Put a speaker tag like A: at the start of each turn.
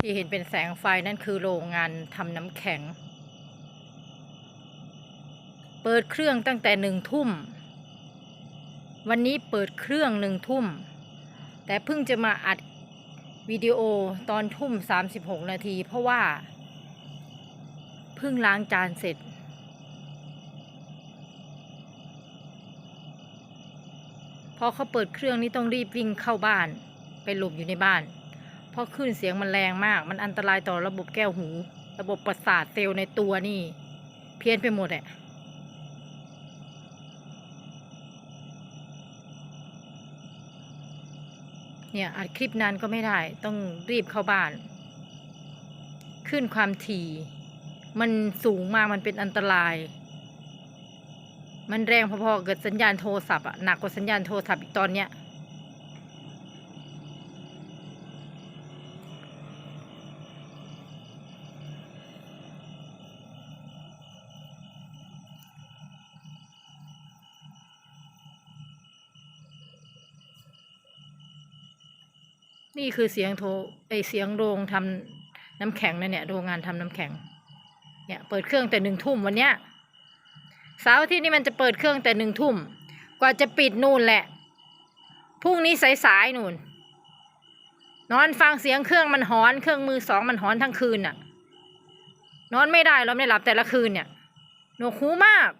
A: ที่เห็นเป็นแสงไฟนั่นคือโรงงานทำน้ำแข็ง เปิดเครื่องตั้งแต่หนึ่งทุ่ม วันนี้เปิดเครื่องหนึ่งทุ่ม แต่เพิ่งจะมาอัดวิดีโอตอนทุ่มสามสิบหกนาที เพราะว่า เพิ่งล้างจานเสร็จ พอเขาเปิดเครื่องนี้ต้องรีบวิ่งเข้าบ้าน ไปหลบอยู่ในบ้าน เพราะคลื่นเสียงมันแรงมาก มันอันตรายต่อระบบแก้วหู ระบบประสาทเซลล์ในตัวนี่ เพี้ยนไปหมดอะเนี่ยอัดคลิปนานก็ไม่ได้ ต้องรีบเข้าบ้าน ขึ้นความถี่ มันสูงมากมันเป็นอันตราย มันแรงพอๆกับสัญญาณโทรศัพท์อะหนักกว่าสัญญาณโทรศัพท์อีกตอนเนี้ย นี่คือเสียงโทรไอเสียงโรงทำน้ำแข็งนะเนี่ยโรงงานทำน้ำแข็ง เนี่ยเปิดเครื่องแต่หนึ่งทุ่มวันเนี้ยเสาร์ที่นี่มันจะเปิดเครื่องแต่หนึ่งทุ่ม กว่าจะปิดนู่นแหละพรุ่งนี้สายๆนู่น นอนฟังเสียงเครื่องมันหอน เครื่องมือสองมันหอนทั้งคืนน่ะ นอนไม่ได้เราไม่หลับแต่ละคืนเนี่ยหนวกหูมาก